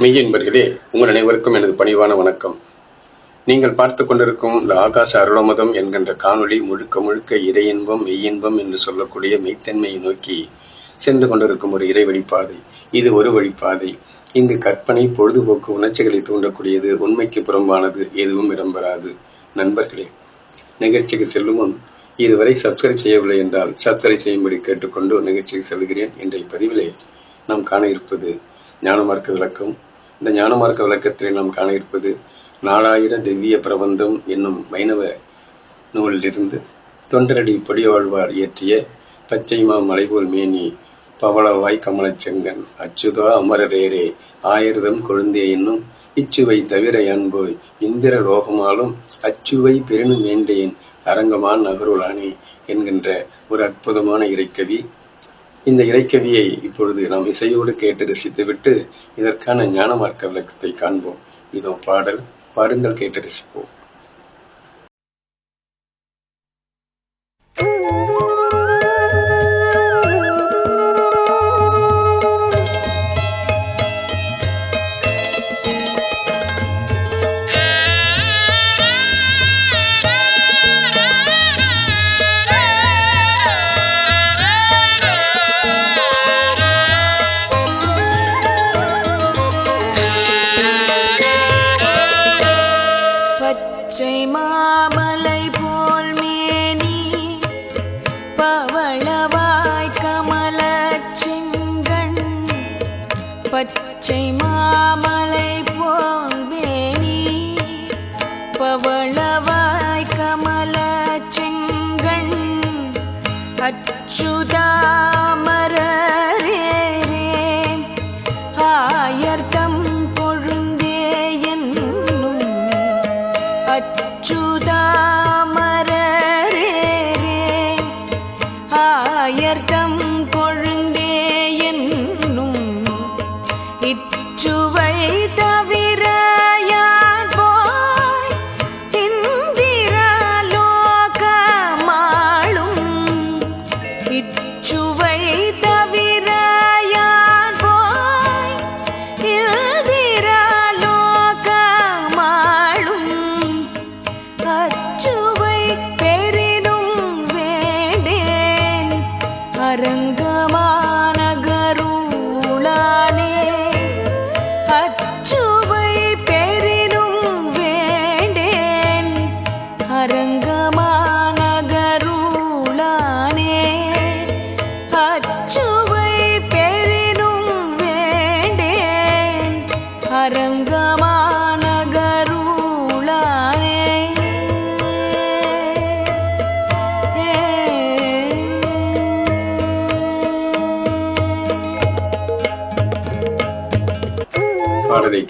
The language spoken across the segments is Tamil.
மெய்யன்பர்களே உங்கள் அனைவருக்கும் எனது பணிவான வணக்கம். நீங்கள் பார்த்து கொண்டிருக்கும் இந்த ஆகாச அருளமதம் என்கின்ற காணொளி முழுக்க முழுக்க இறை இன்பம் மெய்யின்பம் என்று சொல்லக்கூடிய மெய்த்தன்மையை நோக்கி சென்று கொண்டிருக்கும் ஒரு இறை வழிபாதை இது ஒரு வழிபாதை இங்கு கற்பனை பொழுதுபோக்கு உணர்ச்சிகளை தூண்டக்கூடியது உண்மைக்கு புறம்பானது எதுவும் இடம்பெறாது. நண்பர்களே நிகழ்ச்சிக்கு செல்லும் முன் இதுவரை சப்ஸ்கிரைப் செய்யவில்லை என்றால் சப்ஸ்கிரைப் செய்யும்படி கேட்டுக்கொண்டு நிகழ்ச்சிக்கு செல்கிறேன். என்ற பதிவிலே நாம் காண இருப்பது ஞானமார்க்க விளக்கம். இந்த ஞானமார்க்க விளக்கத்தில் நாம் காண இருப்பது நாலாயிர திவ்ய பிரபந்தம் என்னும் வைணவ நூலிலிருந்து தொண்டரடி பொடியாழ்வார் இயற்றிய பச்சைமா மலைபோல் மேனி பவளவாய் கமலச்செங்கன் அச்சுதா அமரரேரே ஆயிரதம் கொழுந்தே என்னும் இச்சுவை தவிர அன்போய் இந்திர லோகமாலும் அச்சுவை பெருணும் மேண்டையின் அரங்கமான் நகருளானே என்கின்ற ஒரு அற்புதமான இறைக்கவி இந்த இறைக்கவியை இப்பொழுது நாம் இசையோடு கேட்டு ரசித்துவிட்டு இதற்கான ஞானமார்க்க விளக்கத்தை காண்போம். இதோ பாடல் பாருங்கள் கேட்டு ரசிப்போம். सुदामर இச்சுவை தவிர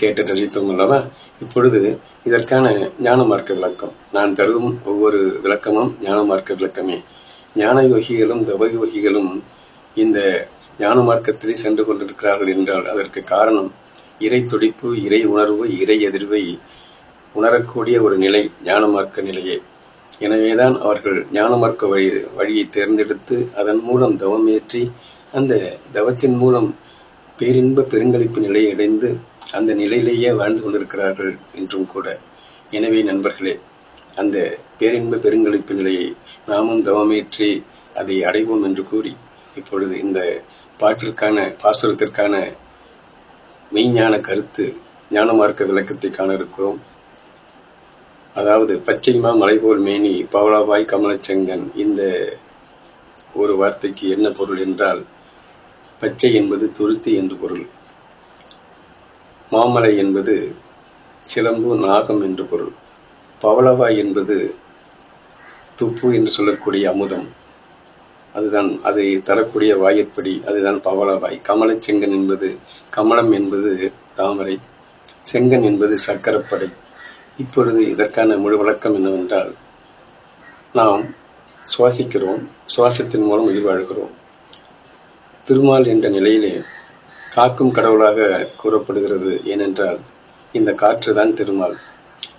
கேட்டு ரசித்தோம் அல்லவா? இப்பொழுது இதற்கான ஞானமார்க்க விளக்கம். நான் தரும் ஒவ்வொரு விளக்கமும் ஞானமார்க்க விளக்கமே. ஞான யோகிகளும் தவ யோகிகளும் இந்த ஞான மார்க்கத்திலே சென்று கொண்டிருக்கிறார்கள் என்றால் அதற்கு காரணம் இறை துடிப்பு இறை உணர்வு இறை எதிர்வை உணரக்கூடிய ஒரு நிலை ஞான மார்க்க நிலையே. எனவேதான் அவர்கள் ஞான மார்க்க வழி வழியை தேர்ந்தெடுத்து அதன் மூலம் தவம் ஏற்றி அந்த தவத்தின் மூலம் பேரின்ப பெருங்களிப்பு நிலையை அடைந்து அந்த நிலையிலேயே வாழ்ந்து கொண்டிருக்கிறார்கள் என்றும் கூட. எனவே நண்பர்களே அந்த பேரின்ப பெருங்களிப்பு நிலையை நாமும் தவமேற்றி அதை அடைவோம் என்று கூறி இப்பொழுது இந்த பாட்டிற்கான பாசுரத்திற்கான மெய்ஞான கருத்து ஞானமார்க்க விளக்கத்தை காண இருக்கிறோம் அதாவது பச்சைமா மலைபோல் மேனி பவளாபாய் கமலச்செங்கன் இந்த ஒரு வார்த்தைக்கு என்ன பொருள் என்றால் பச்சை என்பது துருத்தி என்று பொருள். மாமலை என்பது சிலம்பு நாகம் என்று பொருள். பவளவாய் என்பது துப்பு என்று சொல்லக்கூடிய அமுதம். அதுதான் அதை தரக்கூடிய வாயிற்படி அதுதான் பவளவாய். கமலச்செங்கன் என்பது கமலம் என்பது தாமரை. செங்கன் என்பது சக்கரப்படை. இப்பொழுது இதற்கான முழு வழக்கம் என்னவென்றால் நாம் சுவாசிக்கிறோம் சுவாசத்தின் மூலம் உயிர் வாழ்கிறோம் திருமால் என்ற நிலையிலே காக்கும் கடவுளாக கூறப்படுகிறது ஏனென்றால் இந்த காற்று தான் திருமால்.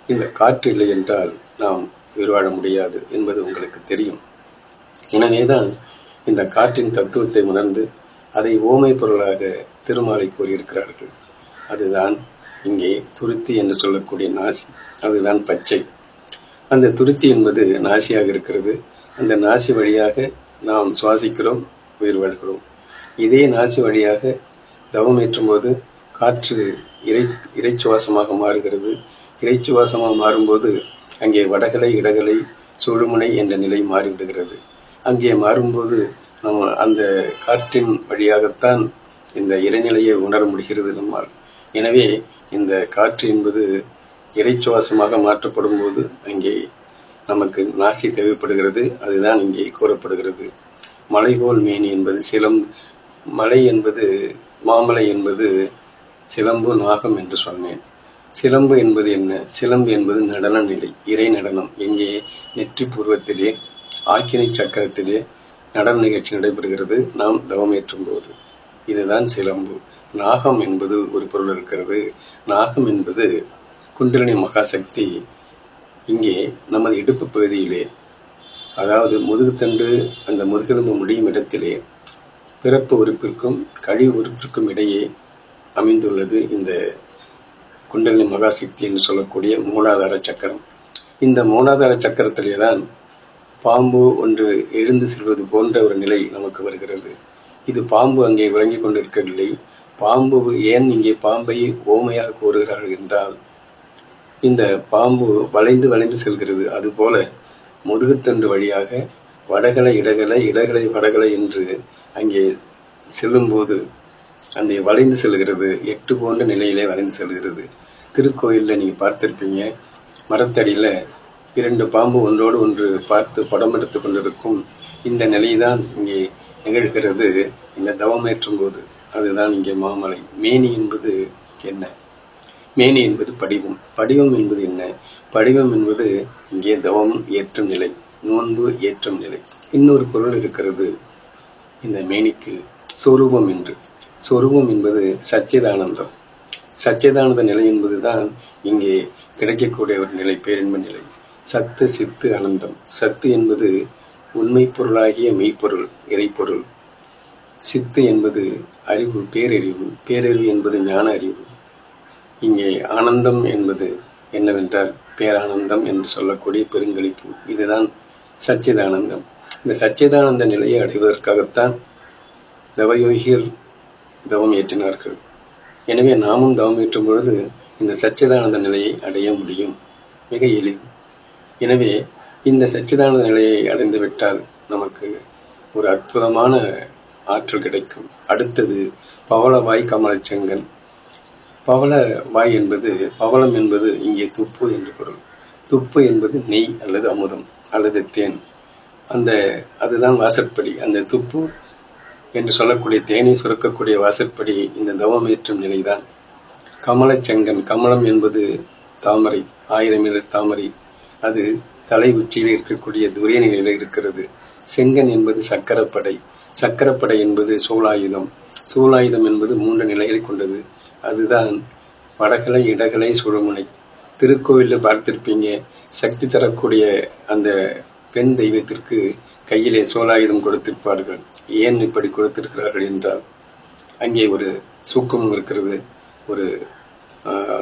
இந்த காற்று இல்லை என்றால் நாம் உயிர் வாழ முடியாது என்பது உங்களுக்கு தெரியும். எனவேதான் இந்த காற்றின் தத்துவத்தை உணர்ந்து அதை ஓமை பொருளாக திருமாலை கூறியிருக்கிறார்கள். அதுதான் இங்கே துருத்தி என்று சொல்லக்கூடிய நாசி. அதுதான் பச்சை. அந்த துருத்தி என்பது நாசியாக இருக்கிறது. அந்த நாசி வழியாக நாம் சுவாசிக்கிறோம் உயிர் வாழ்கிறோம் இதே நாசி வழியாக தவம் ஏற்றும்போது காற்று இறை இறைச்சுவாசமாக மாறுகிறது. இறைச்சுவாசமாக மாறும்போது அங்கே வடகலை இடகலை சுழுமுனை என்ற நிலை மாறிவிடுகிறது. அங்கே மாறும்போது நம்ம அந்த காற்றின் வழியாகத்தான் இந்த இறைநிலையை உணர முடிகிறது நம்மால். எனவே இந்த காற்று என்பது இறைச்சுவாசமாக மாற்றப்படும் போது அங்கே நமக்கு நாசி தேவைப்படுகிறது. அதுதான் இங்கே கூறப்படுகிறது. மலை போல் மேனி என்பது சிலம் மலை என்பது மாம்பழை என்பது சிலம்பு நாகம் என்று சொன்னேன். சிலம்பு என்பது என்ன? சிலம்பு என்பது நடன நிலை இறை நடனம். எங்கே நெற்றி பூர்வத்திலே ஆக்கினை சக்கரத்திலே நடன நிகழ்ச்சி நடைபெறுகிறது. நாம் தவமேற்றும் போது. இதுதான் சிலம்பு. நாகம் என்பது ஒரு பொருள் இருக்கிறது. நாகம் என்பது குண்டலினி மகாசக்தி. இங்கே நமது இடுப்பு பகுதியிலே அதாவது முதுகுத்தண்டு அந்த முதுகெலும்பு முடியும் இடத்திலே பிறப்பு உறுப்பிற்கும் கழிவு உறுப்பிற்கும் இடையே அமைந்துள்ளது இந்த குண்டலினி மகாசக்தி என்று சொல்லக்கூடிய மூலாதார சக்கரம். இந்த மூலாதார சக்கரத்திலே தான் பாம்பு ஒன்று எழுந்து செல்வது போன்ற ஒரு நிலை நமக்கு வருகிறது. இது பாம்பு அங்கே உறங்கிக் கொண்டிருக்கவில்லை. பாம்பு ஏன் இங்கே பாம்பை ஓமையாக கூறுகிறார்கள் என்றால் இந்த பாம்பு வளைந்து வளைந்து செல்கிறது. அதுபோல முதுகுத்தண்டு வழியாக வடகலை இடகலை இடகலை வடகலை என்று அங்கே செல்லும்போது அந்த வளைந்து செல்கிறது. எட்டு போன்ற நிலையிலே வளைந்து செல்கிறது. திருக்கோயிலில் நீங்கள் பார்த்திருப்பீங்க. மரத்தடியில் இரண்டு பாம்பு ஒன்றோடு ஒன்று பார்த்து படம் எடுத்து கொண்டிருக்கும் இந்த நிலைதான் இங்கே நிகழ்கிறது. இந்த தவமேற்றும் போது அதுதான் இங்கே மாமலை. மேனி என்பது என்ன? மேனி என்பது படிவம். படிவம் என்பது என்ன? படிவம் என்பது இங்கே தவம் ஏற்றும் நிலை. நோன்பு ஏற்றம் நிலை. இன்னொரு பொருள் இருக்கிறது. இந்த மேனிக்கு சொரூபம் என்று. சொரூபம் என்பது சச்சிதானந்தம். சச்சிதானந்த நிலை என்பதுதான் இங்கே கிடைக்கக்கூடிய ஒரு நிலை பேரின்ப நிலை. சத்து சித்து அனந்தம். சத்து என்பது உண்மை பொருளாகிய மெய்ப்பொருள் இறைப்பொருள். சித்து என்பது அறிவு பேரறிவு. பேரறிவு என்பது ஞான அறிவு. இங்கே ஆனந்தம் என்பது என்னவென்றால் பேரானந்தம் என்று சொல்லக்கூடிய பெருங்களிப்பு இதுதான் சச்சிதானந்தம். இந்த சச்சிதானந்த நிலையை அடைவதற்காகத்தான் தவயோகியர் தவம் ஏற்றினார்கள். எனவே நாமும் தவம் ஏற்றும் பொழுது இந்த சச்சிதானந்த நிலையை அடைய முடியும். மிக எளிது. எனவே இந்த சச்சிதானந்த நிலையை அடைந்து விட்டால் நமக்கு ஒரு அற்புதமான ஆற்றல் கிடைக்கும். அடுத்தது பவளவாய் கமலச்செங்கன். பவள வாய் என்பது பவளம் என்பது இங்கே துப்பு என்று பொருள். துப்பு என்பது நெய் அல்லது அமுதம். அல்லது தேன் அந்த அதுதான் வாசற்படி. அந்த துப்பு என்று சொல்லக்கூடிய தேனை சுரக்கக்கூடிய வாசற்படி இந்த தவம் ஏற்றும் நிலைதான். கமலச்சங்கன் கமலம் என்பது தாமரை ஆயிரம் இதழ் தாமரை. அது தலை உச்சியில் இருக்கக்கூடிய துரிய நிலையில் இருக்கிறது. செங்கன் என்பது சக்கரப்படை. சக்கரப்படை என்பது சூலாயுதம். சூலாயுதம் என்பது மூன்று நிலைகளை கொண்டது. அதுதான் வடகலை இடகலை சுழுமுனை. திருக்கோவிலில் பார்த்திருப்பீங்க. சக்தி தரக்கூடிய அந்த பெண் தெய்வத்திற்கு கையிலே சோலாயுதம் கொடுத்திருப்பார்கள். ஏன் இப்படி கொடுத்திருக்கிறார்கள் என்றால் அங்கே ஒரு சூக்கம் இருக்கிறது ஒரு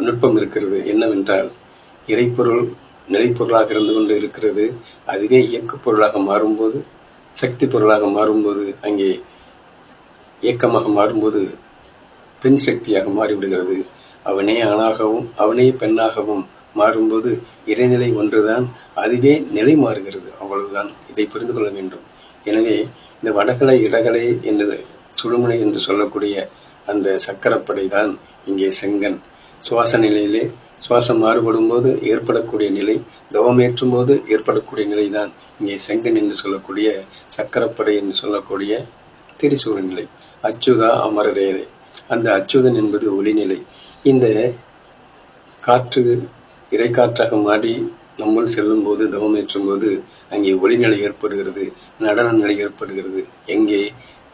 நுட்பம் இருக்கிறது. என்னவென்றால் இறைப்பொருள் நிலைப்பொருளாக இருந்து கொண்டு இருக்கிறது. அதுவே இயக்கப் பொருளாக மாறும்போது சக்தி பொருளாக மாறும்போது அங்கே இயக்கமாக மாறும்போது பெண் சக்தியாக மாறிவிடுகிறது. அவனே ஆணாகவும் அவனே பெண்ணாகவும் மாறும்போது இறைநிலை ஒன்றுதான் அதுவே நிலை மாறுகிறது. அவ்வளவுதான். இதை புரிந்து கொள்ள வேண்டும். எனவே இந்த வடகலை இடகலை என்று சுடுமுனை என்று சொல்லக்கூடிய அந்த சக்கரப்படை தான் இங்கே செங்கன். சுவாச நிலையிலே சுவாசம் மாறுபடும் போது ஏற்படக்கூடிய நிலை தவமேற்றும் போது ஏற்படக்கூடிய நிலைதான் இங்கே செங்கன் என்று சொல்லக்கூடிய சக்கரப்படை என்று சொல்லக்கூடிய திரிசூர நிலை. அச்சுதா அமரரேதை அந்த அச்சுதன் என்பது ஒளிநிலை. இந்த காற்று இறைக்காற்றாக மாறி நம்முள் செல்லும் போது தவமேற்றும் போது அங்கே ஒளிநிலை ஏற்படுகிறது நடன நிலை ஏற்படுகிறது. எங்கே?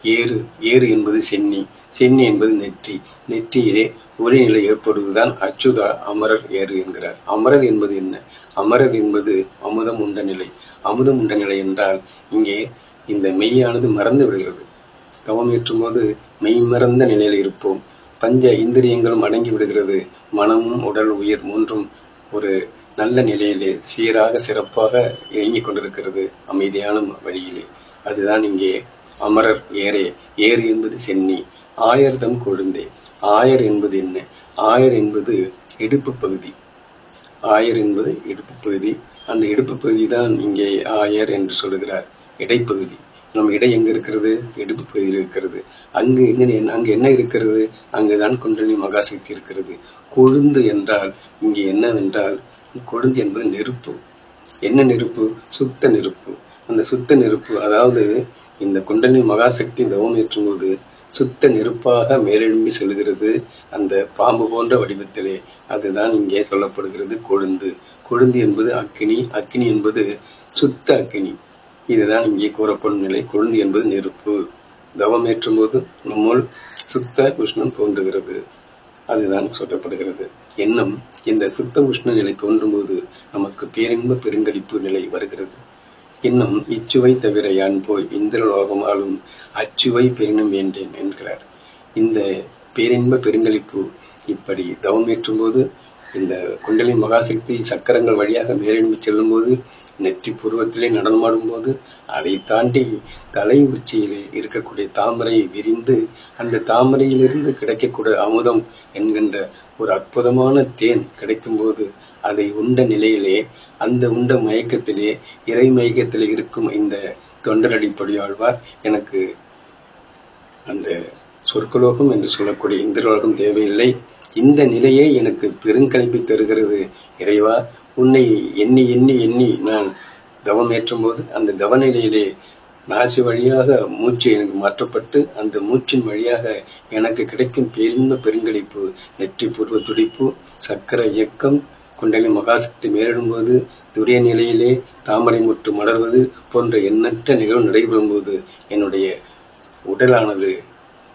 ஏறு. ஏறு என்பது சென்னி. சென்னி என்பது நெற்றி. நெற்றியிலே ஒளிநிலை ஏற்படுவதுதான் அச்சுதா அமரர் ஏறு என்கிறார். அமரர் என்பது என்ன? அமரர் என்பது அமுதம் உண்ட நிலை. அமுதம் உண்ட நிலை என்றால் இங்கே இந்த மெய்யானது மறந்து விடுகிறது. தவம் ஏற்றும் போது மெய் மறந்த நிலையில் இருப்போம். பஞ்ச இந்திரியங்களும் அடங்கி விடுகிறது. மனமும் உடல் உயிர் மூன்றும் ஒரு நல்ல நிலையிலே சீராக சிறப்பாக இயங்கிக் கொண்டிருக்கிறது அமைதியான வழியிலே. அதுதான் இங்கே அமரர் ஏரே ஏறு என்பது சென்னி ஆயர்தம் கொழுந்தே. ஆயர் என்பது என்ன? ஆயர் என்பது இடுப்பு பகுதி. ஆயர் என்பது இடுப்பு பகுதி. அந்த இடுப்பு பகுதி தான் இங்கே ஆயர் என்று சொல்கிறார். இடைப்பகுதி. நம் இடை எங்க இருக்கிறது? இடுப்பு பகுதியில் இருக்கிறது. அங்கு எங்கே அங்கு என்ன இருக்கிறது? அங்குதான் குண்டலினி மகாசக்தி இருக்கிறது. கொழுந்து என்றால் இங்கே என்னவென்றால் கொழுந்து என்பது நெருப்பு. என்ன நெருப்பு? சுத்த நெருப்பு. அந்த சுத்த நெருப்பு அதாவது இந்த குண்டலினி மகாசக்தி தவம் ஏற்றும் போது சுத்த நெருப்பாக மேலெழும்பி செல்கிறது அந்த பாம்பு போன்ற வடிவத்திலே. அதுதான் இங்கே சொல்லப்படுகிறது கொழுந்து. கொழுந்து என்பது அக்கினி அக்கினி என்பது சுத்த அக்கினி. இதுதான் இங்கே கூறப்படும் நிலை. கொழுந்து என்பது நெருப்பு. தவம் ஏற்றும் போது நம்முள் சுத்த உஷ்ணம் தோன்றுகிறது. அதுதான் சொல்லப்படுகிறது. எண்ணம் இந்த சுத்த உஷ்ண நிலை தோன்றும் போது நமக்கு பேரின்ப பெருங்கடிப்பு நிலை வருகிறது. இன்னும் இச்சுவை தவிர யான் போய் இந்திரலோகம் ஆளும் அச்சுவை பெரினும் வேண்டேன் என்கிறார். இந்த பேரின்ப பெருங்களிப்பு இப்படி தவம் ஏற்றும் போது இந்த குண்டலி மகாசக்தி சக்கரங்கள் வழியாக மேலெழும்பி செல்லும் போது நெற்றி புருவத்திலே நடனமாடும் போது அதை தாண்டி தலை உச்சியிலே இருக்கக்கூடிய தாமரை விரிந்து அந்த தாமரையிலிருந்து கிடைக்கக்கூடிய அமுதம் என்கின்ற ஒரு அற்புதமான தேன் கிடைக்கும்போது அதை உண்ட நிலையிலே அந்த உண்ட மயக்கத்திலே இறை மயக்கத்திலே இருக்கும் இந்த தொண்டரடிப்படியாழ்வார் எனக்கு அந்த சொர்க்கலோகம் என்று சொல்லக்கூடிய இந்திரலோகம் தேவையில்லை. இந்த நிலையே எனக்கு பெருங்கணிப்பை தருகிறது. இறைவா உன்னை எண்ணி எண்ணி எண்ணி நான் தவம் ஏற்றும் போது அந்த தவ நிலையிலே நாசி வழியாக மூச்சு எனக்கு மாற்றப்பட்டு அந்த மூச்சின் வழியாக எனக்கு கிடைக்கும் பெருந்த பெருங்களிப்பு நெற்றி பூர்வ துடிப்பு சக்கர இயக்கம் குண்டலி மகாசக்தி மேலிடும்போது துரிய நிலையிலே தாமரை முற்று மலர்வது போன்ற எண்ணற்ற நிகழ்வு நடைபெறும் போது என்னுடைய உடலானது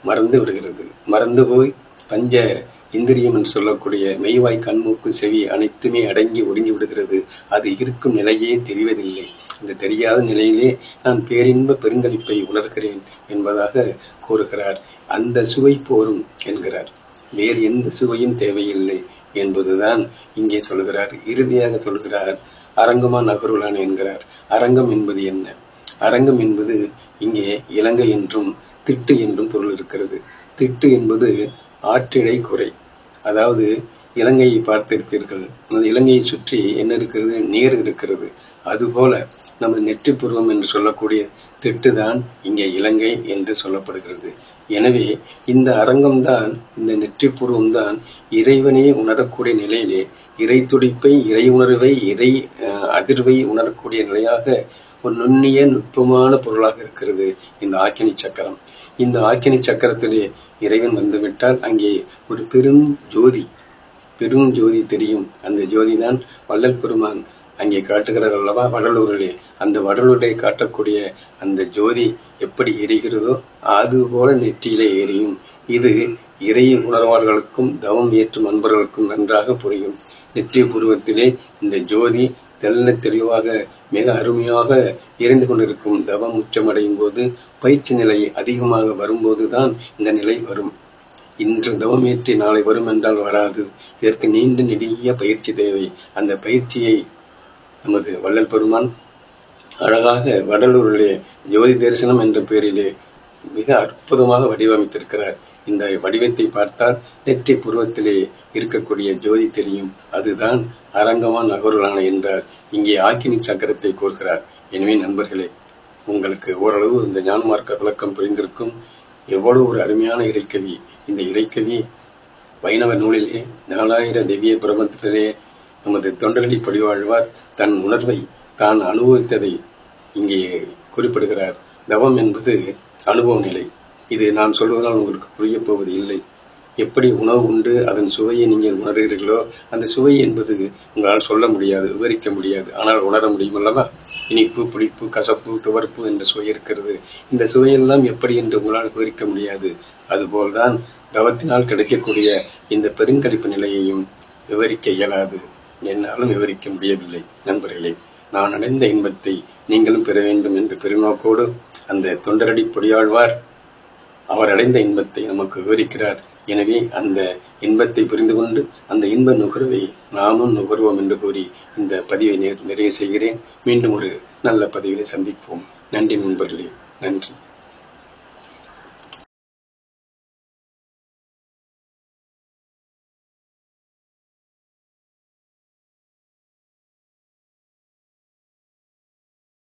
மறந்து விடுகிறது. மறந்து போய் பஞ்ச இந்திரியம் என்று சொல்லக்கூடிய மெய்வாய் கண்மூக்கு செவி அனைத்துமே அடங்கி ஒடுங்கி விடுகிறது. அது இருக்கும் நிலையே தெரிவதில்லை. இந்த தெரியாத நிலையிலே நான் பேரின்ப பெருங்களிப்பை உணர்கிறேன் என்பதாக கூறுகிறார். அந்த சுவை போரும் என்கிறார். வேறு எந்த சுவையும் தேவையில்லை என்பதுதான் இங்கே சொல்கிறார். இறுதியாக சொல்கிறார் அரங்கமா நகருளான் என்கிறார். அரங்கம் என்பது என்ன? அரங்கம் என்பது இங்கே இலங்கை என்றும் திட்டு என்றும் பொருள் இருக்கிறது. திட்டு என்பது ஆற்றிடை குறை. அதாவது இலங்கையை பார்த்திருப்பீர்கள். அந்த இலங்கையை சுற்றி என்ன இருக்கிறது? நீர் இருக்கிறது. அதுபோல நமது நெற்றிப்பூர்வம் என்று சொல்லக்கூடிய திட்டுதான் இங்கே இலங்கை என்று சொல்லப்படுகிறது. எனவே இந்த அரங்கம்தான் இந்த நெற்றிப்பூர்வம் தான் இறைவனே உணரக்கூடிய நிலையிலே இறை துடிப்பை இறை உணர்வை இறை அஹ், அதிர்வை உணரக்கூடிய நிலையாக ஒரு நுண்ணிய நுட்பமான பொருளாக இருக்கிறது இந்த ஆக்கினி சக்கரம். இந்த ஆக்கினி சக்கரத்திலே இறைவன் வந்துவிட்டால் அங்கே ஒரு பெரும் ஜோதி பெரும் ஜோதி தெரியும். அந்த ஜோதி தான் வள்ளல் பெருமான். அங்கே காட்டுகிறார் அல்லவா வடலூரிலே. அந்த வடலூரை காட்டக்கூடிய அந்த ஜோதி எப்படி எரிகிறதோ அது போல நெற்றியிலே எரியும். இது இறை உணர்வாளர்களுக்கும் தவம் ஏற்றும் அன்பர்களுக்கும் நன்றாக புரியும். நெற்றி பூர்வத்திலே இந்த ஜோதி தெல்ல தெளிவாக மிக அருமையாக இருந்து கொண்டிருக்கும் தவம் உச்சமடையும் போது பயிற்சி நிலை அதிகமாக வரும்போதுதான் இந்த நிலை வரும். இன்று தவமேற்றி நாளை வரும் என்றால் வராது. இதற்கு நீண்ட நெடிய பயிற்சி தேவை. அந்த பயிற்சியை நமது வள்ளல் பெருமான் அழகாக வடலூரிலே ஜோதி தரிசனம் என்ற பெயரிலே மிக அற்புதமாக வடிவமைத்திருக்கிறார். இந்த வடிவத்தை பார்த்தால் நெற்றி புருவத்திலே இருக்கக்கூடிய ஜோதி தெரியும். அதுதான் அரங்கமான் நகருளான என்றார். இங்கே ஆக்கினி சக்கரத்தை கோர்க்கிறார். எனவே நண்பர்களே உங்களுக்கு ஓரளவு இந்த ஞானமார்க்க விளக்கம் புரிந்திருக்கும். எவ்வளவு ஒரு அருமையான இறைக்கவி. இந்த இறைக்கவி வைணவ நூலிலே நாலாயிர திவ்ய பிரபந்தத்திலே நமது தொண்டர்களி படிவாழ்வார் தன் உணர்வை தான் அனுபவித்ததை இங்கே குறிப்பிடுகிறார். தவம் என்பது அனுபவ நிலை. இது நான் சொல்வதால் உங்களுக்கு புரியப் போவது இல்லை. எப்படி உணவு உண்டு அதன் சுவையை நீங்கள் உணர்கிறீர்களோ அந்த சுவை என்பது உங்களால் சொல்ல முடியாது விவரிக்க முடியாது. ஆனால் உணர முடியும் அல்லவா? இனிப்பு புளிப்பு கசப்பு துவர்ப்பு என்ற சுவை இருக்கிறது. இந்த சுவையெல்லாம் எப்படி என்று உங்களால் விவரிக்க முடியாது. அதுபோல்தான் தவத்தினால் கிடைக்கக்கூடிய இந்த பெருங்கடிப்பு நிலையையும் விவரிக்க இயலாது. என்னாலும் விவரிக்க முடியவில்லை. நண்பர்களே நான் அடைந்த இன்பத்தை நீங்களும் பெற வேண்டும் என்று பெருநோக்கோடு அந்த தொண்டரடி பொடியாழ்வார் அவர் அடைந்த இன்பத்தை நமக்கு விவரிக்கிறார். எனவே அந்த இன்பத்தை புரிந்து கொண்டு அந்த இன்ப நுகர்வை நாமும் நுகர்வோம் என்று கூறி இந்த பதிவை நிறைவு செய்கிறேன். மீண்டும் ஒரு நல்ல பதிவிலை சந்திப்போம். நன்றி நண்பர்களே. நன்றி.